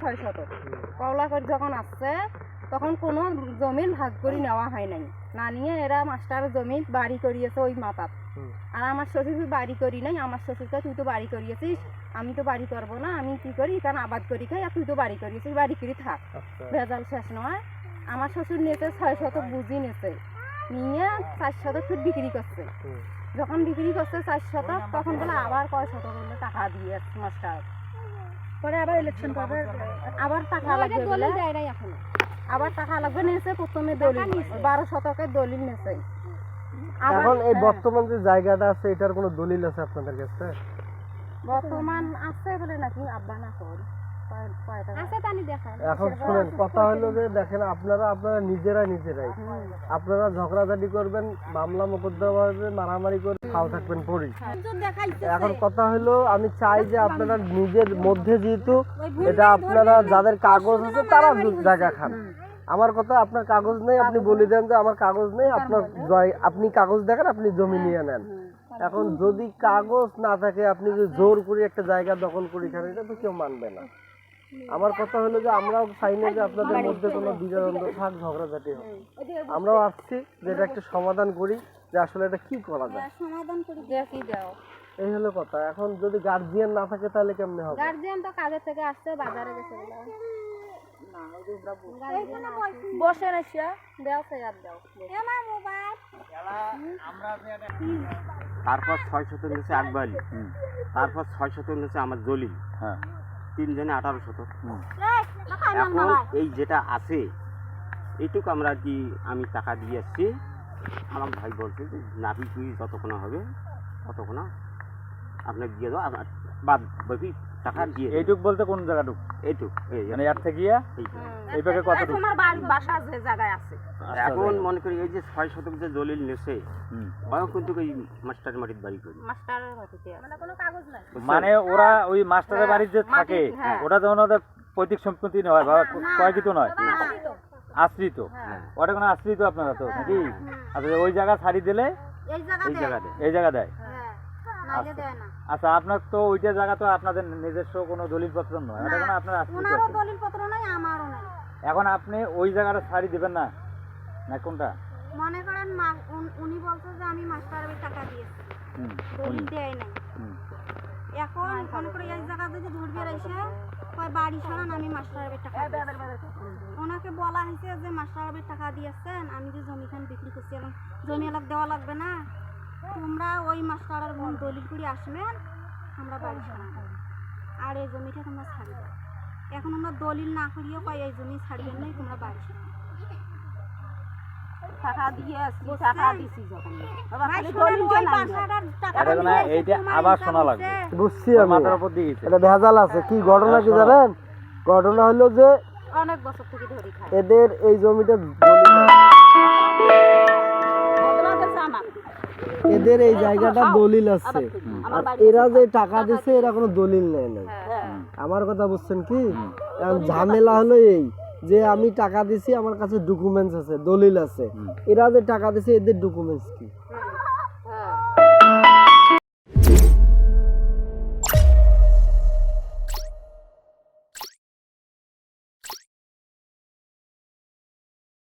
ছয় শতক কওলা করে যখন আসছে তখন কোনো জমির ভাগ করে নেওয়া হয় নাই। না নিয়ে এরা মাস্টার জমি বাড়ি করিয়েছে ওই মাথার আর আমার শ্বশুর বাড়ি করি নাই আমার শ্বশুরকে তুই তো বাড়ি করিয়েছিস আমি তো বাড়ি করব না আমি কি করি কারণ আবাদ করি খাই আর তুই তো বাড়ি করিয়েছিস বাড়ি করি থাক। আচ্ছা। ভেজাল শেষ নয় আমার শ্বশুর নিয়েছে ছয় শতক বুঝি নিয়েছে নিয়ে চার শতক ফিট বিক্রি করছে যখন বিক্রি করছে চার শতক তখন বলে আবার কয় শতক টাকা দিয়ে মাস্টার পরে আবার ইলেকশন করবে। আবার টাকা লাগবে বলে। আবার টাকা লাগবে নিয়েছে প্রথমে দলিল। বারো শতকের দলিল নিয়েছে। এখন এই হ্যাঁ, বর্তমান যে জায়গাটা আছে এটার কোনো দলিল আছে আপনাদের কাছে? বর্তমান আছে বলে নাকি আব্বা না কর? এখন শুনেন, কথা হলো যে দেখেন, আপনারা আপনারা নিজেরা নিজেরাই। আপনারা করবেন, মামলা মোকদ্দমা মারামারি করে খাও থাকবেন পড়ি। এখন কথা হলো, আমি চাই যে আপনারা নিজের মধ্যে যেহেতু এটা আপনারা যাদের কাগজ আছে তারা জায়গা খান। আমার কথা, আপনার কাগজ নেই, আপনি বলে দেন যে আমার কাগজ নেই, আপনার আপনি কাগজ দেখেন, আপনি জমি নিয়ে নেন। এখন যদি কাগজ না থাকে, আপনি যদি জোর করে একটা জায়গা দখল করে খান, এটা তো কেউ মানবে না। আমার কথা হলো যে আমরাও চাই না যে আপনাদের মধ্যে কোনো বিদ্বন্দ্ব থাক ঝগড়াঝাটি হোক। আমরাও আসছি যে এটা একটা সমাধান করি যে আসলে এটা কি করা যায়। সমাধান করে দেখি দাও। এই হলো কথা। এখন যদি গার্জিয়ান না থাকে তাহলে কেমনে হবে? গার্জিয়ান তো কাজের থেকে আসছে বাজারে গেছে বসে না দেও সে আর দাও। তারপর ছয় শতক নিচে আকবালি তারপর ছয় শতক নিচে আমার জলিল হ্যাঁ। তিনজনে আঠারো শতক এখন এই যেটা আছে এইটুকু আমরা আর কি আমি টাকা দিয়ে আসছি? আমার ভাই বলছে যে নাপি তুই যতক্ষণ হবে ততক্ষণ আপনাকে দিয়ে দাও আপনার বাদ বাকি টাকা দিয়ে এইটুক বলতে কোন জায়গাটুক এইটুক এই মানে ইয়ার থেকে এইটুক। এই পাকে কতটুক? তোমার বাড়ি বাসা যে জায়গায় আছে। এখন মনে করি এই যে ছয় শতক যে দলিল নেছে। ওরাও কিন্তু এই মাস্টার মাটির বাড়ি করি। মাস্টারের হতে মানে কোনো কাগজ নাই। মানে ওরা ওই মাস্টারের বাড়ির যে থাকে হ্যাঁ। ওটা যেমন ওদের পৈতৃক সম্পত্তি নয় বা কয়েকিত নয়। আশ্রিত। হ্যাঁ। ওটা কোনো আশ্রিত আপনারা তো নাকি? আচ্ছা ওই জায়গা ছাড়ি দিলে এই জায়গা দেয়। এই জায়গা দেয়। হ্যাঁ আচ্ছা। আপনার তো ওইটা জায়গা তো আপনাদের নিজস্ব কোনো দলিলপত্র নয়। ওটা কোনো আপনার আশ্রিত ওনারও আছে। দলিল পত্র নাই আমারও নাই। এখন আপনি ওই জায়গাটা ছাড়ি দিবেন না? না কোনটা? মনে করেন মা- উনি বলছে যে আমি মাস্টারের টাকা দিয়েছি। দলিল দেয় নাই। এখন মনে করে এই জায়গা যদি ধরবে কয় বাড়ি ছাড়ান আমি মাস্টারের টাকা দিয়েছি। ওনাকে বলা হয়েছে যে মাস্টারের টাকা দিয়েছেন আমি যে জমিখান বিক্রি করছি এবং জমি এলাক দেওয়া লাগবে না? তোমরা ওই মাস্টারের গুণ দলিল করে আসবেন আমরা বাড়ি আর এই জমিটা তোমরা ছাড়বে। এখন আমরা দলিল না করিয়ে কয় এই জমি ছাড়বেন নাই তোমরা বাড়ি। টাকা দিয়ে আসছি টাকা দিছি যখন। এটা কোনো এইটা আবার শোনা লাগবে। বুঝছি ওর মাথার উপর দিয়ে এটা ভেজাল আছে কি ঘটনা কি জানেন? ঘটনা হলো যে অনেক বছর থেকে এদের এই জমিটা এদের এই জায়গাটা দলিল আছে। আর এরা যে টাকা দিছে এরা কোনো দলিল নেয় নাই আমার কথা বুঝছেন কি? এখন ঝামেলা হলো এই যে আমি টাকা দিছি আমার কাছে ডকুমেন্টস আছে দলিল আছে। এরা যে টাকা দিছে এদের ডকুমেন্টস কি?